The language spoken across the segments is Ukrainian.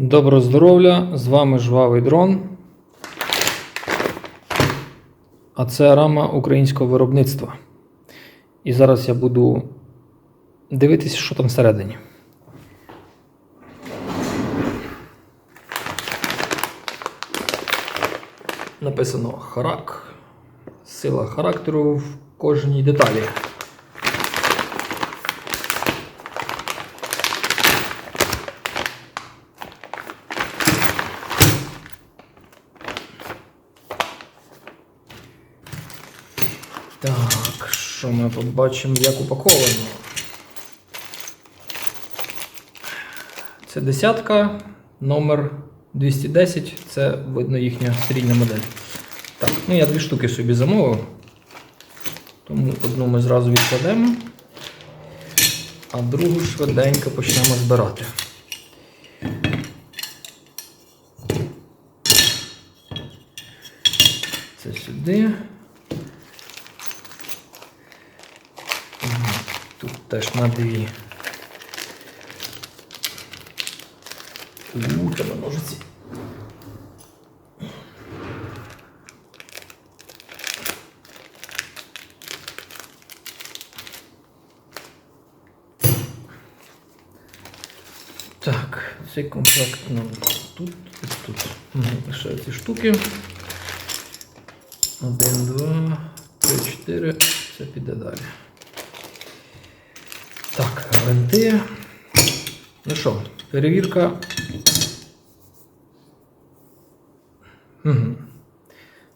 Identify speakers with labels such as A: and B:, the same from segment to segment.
A: Доброго здоров'я! З вами жвавий дрон. А це рама українського виробництва. І зараз я буду дивитися, що там всередині. Написано харак. Сила характеру в кожній деталі. Так, що ми побачимо, як упаковано. Це десятка, номер 210, це видно їхня серійна модель. Так, ну я дві штуки собі замовив. Тому одну ми зразу відкладемо, а другу швиденько почнемо збирати. Це сюди. Ага, Тут теж на дві. У, треба ножиці. Так, цей комплект нам тут і тут. Лише ці штуки. Один, два, три, чотири. Це піде далі. Так, гвинти. Ну що, перевірка. Угу.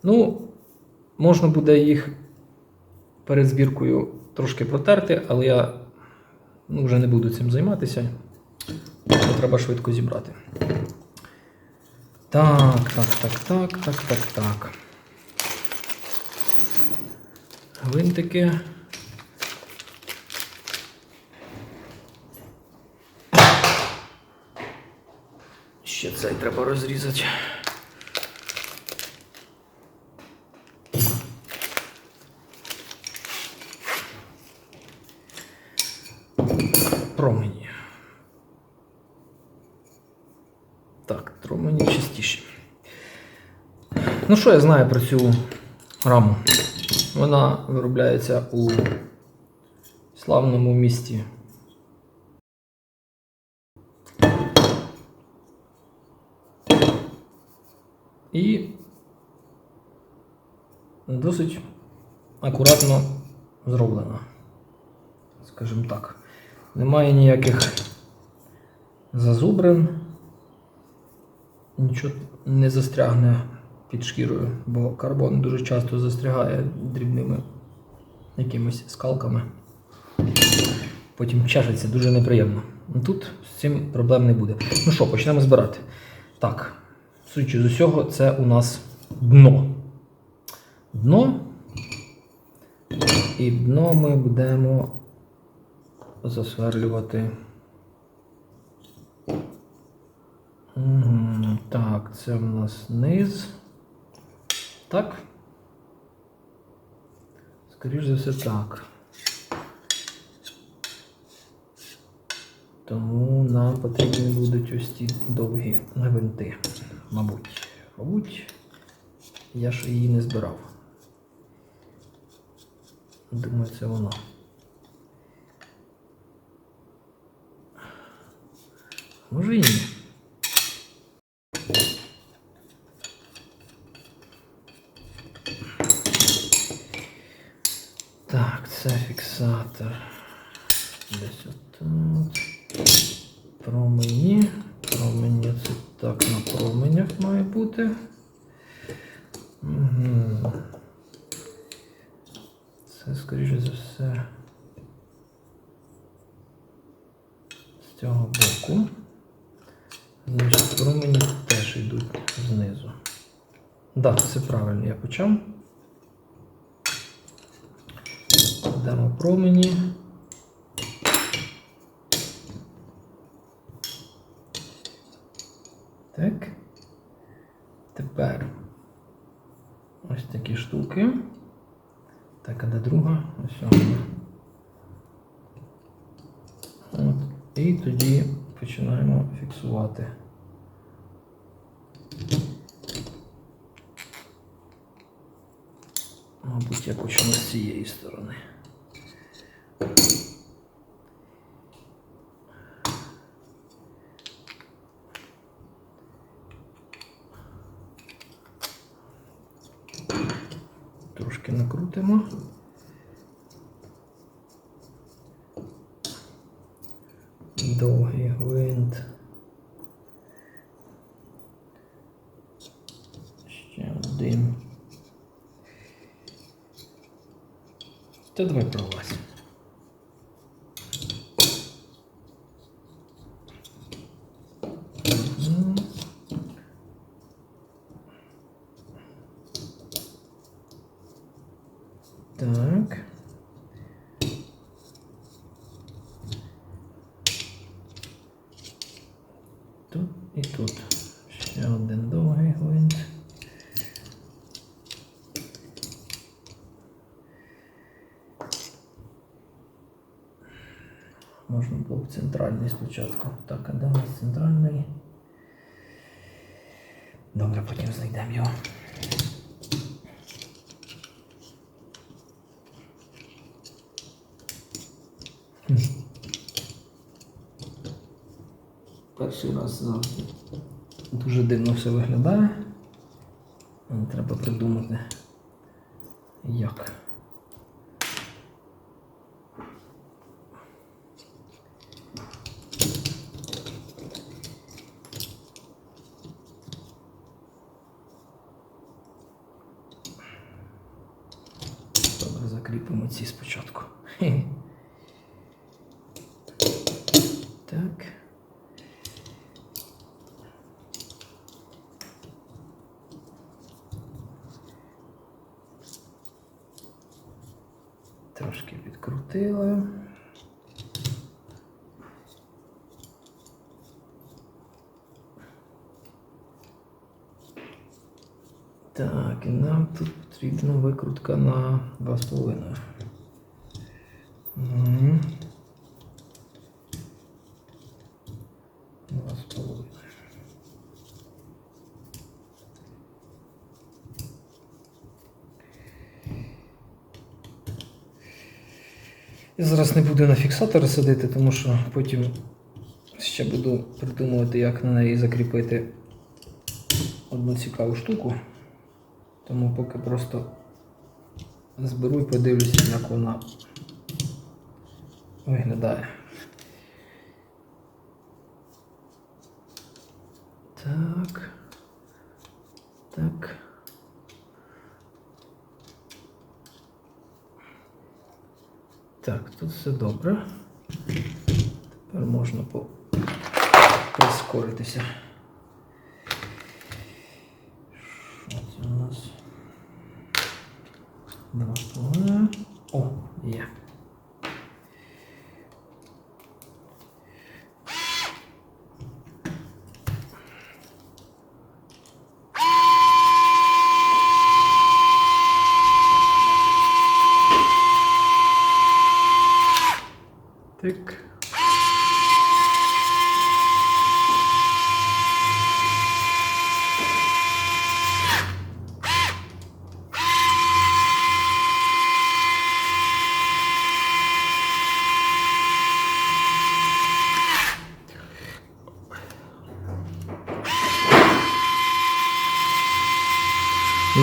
A: Ну, можна буде їх перед збіркою трошки протерти, але я ну, вже не буду цим займатися. Бо треба швидко зібрати. Так, так, так, так, так, так, так. Гвинтики. Ще цей треба розрізати. Промені. Так, промені частіше. Ну, що я знаю про цю раму? Вона виробляється у славному місті І досить акуратно зроблена. Скажімо так. Немає ніяких зазубрин, нічого не застрягне під шкірою, бо карбон дуже часто застрягає дрібними якимись скалками. Потім чешеться дуже неприємно. Тут з цим проблем не буде. Ну що, почнемо збирати. Так. Судячи з усього, це у нас дно. Дно. І дно ми будемо засверлювати. Так, це у нас низ. Так. Скоріше за все так. Тому нам потрібні будуть ось ці довгі гвинти. Мабуть. Мабуть, я ж її не збирав. Думаю, це воно. Може і ні. Так, це фіксатор. Десь отут. Промені. Промені це так на променях має бути. Це, скоріше за все, з цього боку. Значить, промені теж йдуть знизу. Так, да, все правильно я почав. Дамо промені. Так. Тепер ось такі штуки. Так, а де друга? Ось вона. От. І тоді починаємо фіксувати. Мабуть, я почну з цієї сторони. Накрутимо. Довгий гвинт. Ще один. Та давай пролазь. Мгм. Так. Тут і тут. Ще один довгий гвинт. Можна було б центральний спочатку. Так, а де центральний? Добре, потім знайдемо його. Перший раз завжди дуже дивно все виглядає. Треба придумати, як. Добре, закріпимо ці спочатку. Хе-хе. Так. Трошки відкрутили. Так, і нам тут потрібна викрутка на 2,5. Угу. Два з половиною. Я зараз не буду на фіксатор садити, тому що потім ще буду придумувати, як на неї закріпити одну цікаву штуку. Тому поки просто зберу і подивлюся, як вона виглядає. Так. Так. Так, тут все добре. Тепер можна прискоритися.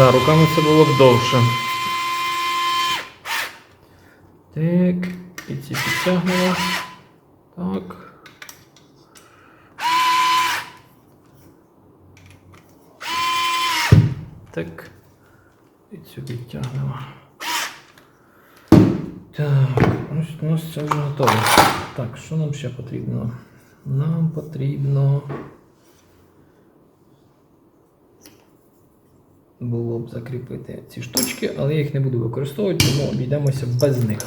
A: Да, руками це було б довше. Так, і ці підтягнули. Так. Так. І цю підтягнемо. Так, у нас це вже готово. Так, що нам ще потрібно? Нам потрібно. Було б закріпити ці штучки, але я їх не буду використовувати, тому обійдемося без них.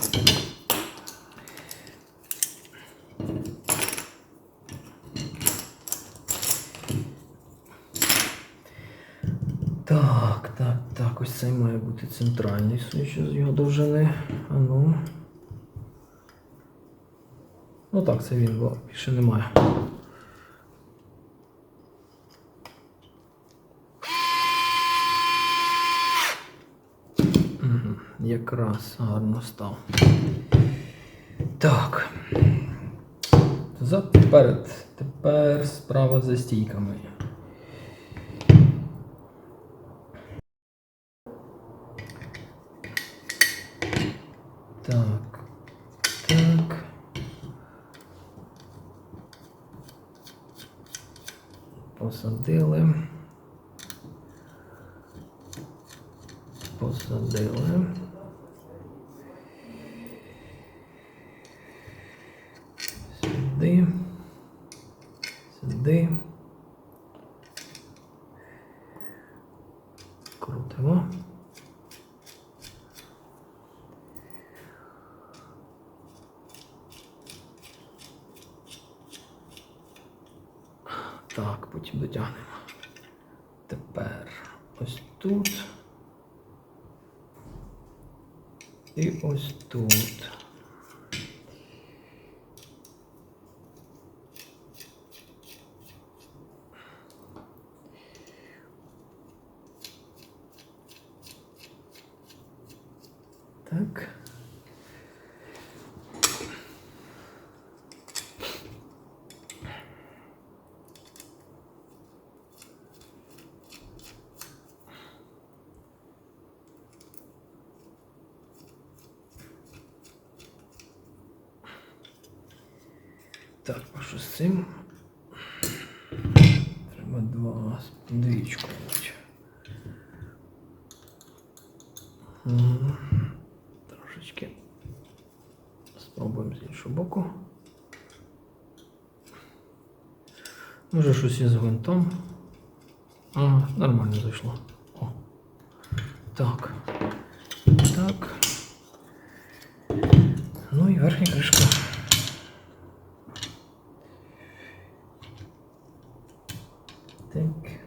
A: Так, так, так, ось цей має бути центральний, судячи з його довжини. А ну. Ну так, це він, бо більше немає. Угу. Якраз гарно став. Так. Зад. Тепер справа за стійками. Так. Так. Посадили. Посадили. Сюди. Сюди. Крутимо. Так, потім дотягнемо. Тепер ось тут. І ось тут. Так. Так, а що з цим? Треба два двічку. мати. Іншого боку. Може щось із гвинтом. А, нормально зайшло. О. Так. Так. Ну і верхня кришка. Так.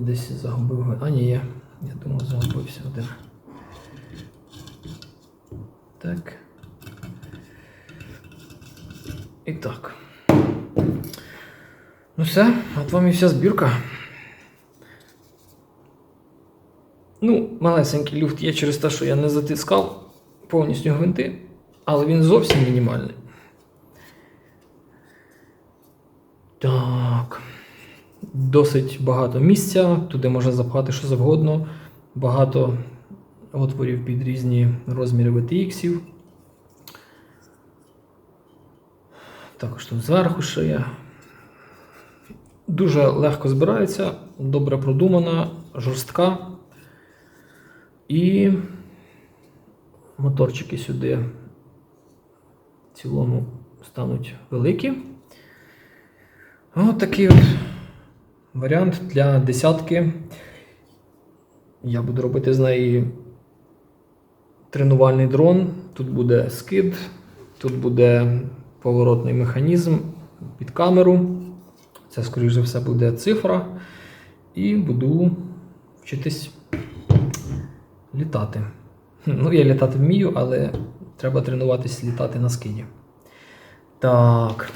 A: Десь загубив. А, ні, є. Я думав, загубився один. Так. І так. Ну все, от вам і вся збірка. Ну, малесенький люфт є через те, що я не затискав повністю гвинти, але він зовсім мінімальний. Так. Досить багато місця, туди можна запхати що завгодно. Багато отворів під різні розміри VTX. Також тут зверху ще є. Дуже легко збирається, добре продумана, жорстка. І моторчики сюди в цілому стануть великі. Ось такий от варіант для десятки. Я буду робити з неї тренувальний дрон. Тут буде скид, тут буде поворотний механізм під камеру. Це, скоріш за все, буде цифра. І буду вчитись літати. Ну, я літати вмію, але треба тренуватись літати на скиді. Так.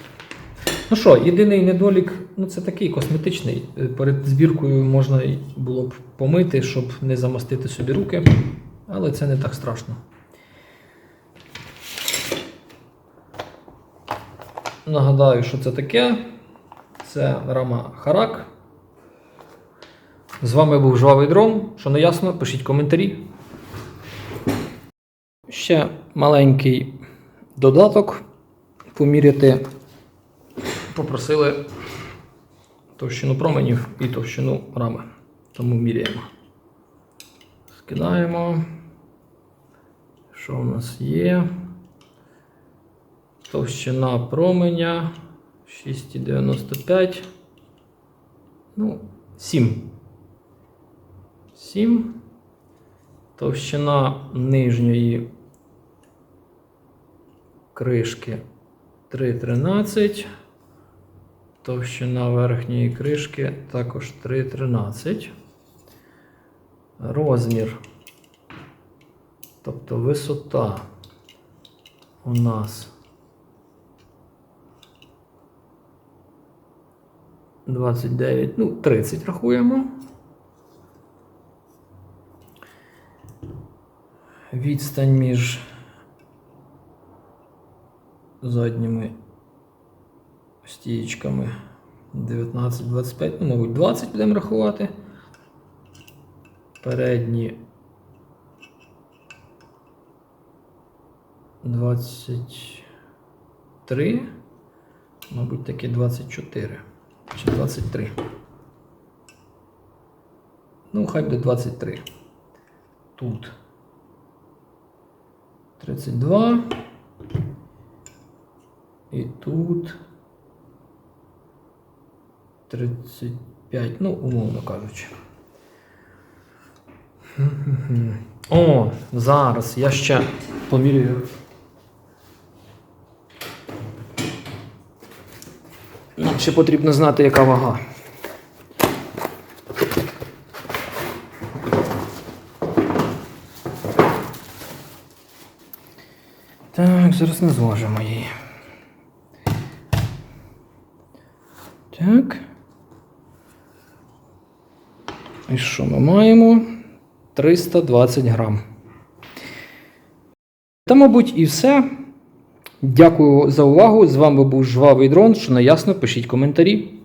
A: Ну що, єдиний недолік, ну це такий косметичний. Е, Перед збіркою можна було б помити, щоб не замастити собі руки, але це не так страшно. Нагадаю, що це таке. Це рама Харак. З вами був Жвавий дрон. Що не ясно, пишіть коментарі. Ще маленький додаток. Поміряти попросили товщину променів і товщину рами. Тому міряємо. Скидаємо. Що у нас є? Товщина променя 6,95. Ну, 7. 7. Товщина нижньої кришки 3,13. Товщина верхньої кришки також 3,13. Розмір. Тобто висота у нас 29, ну, 30 рахуємо. Відстань між задніми стієчками 19-25, ну, мабуть, 20 будемо рахувати. Передні 23, мабуть, таки 24 чи 23. Ну, хай буде 23. Тут 32. І тут 35, ну, умовно кажучи. О, зараз я ще поміряю. Нам ще потрібно знати, яка вага. Так, зараз не зважимо її. Так. І що ми маємо? 320 грам. Та, мабуть, і все. Дякую за увагу. З вами був Жвавий дрон. Що не ясно, пишіть коментарі.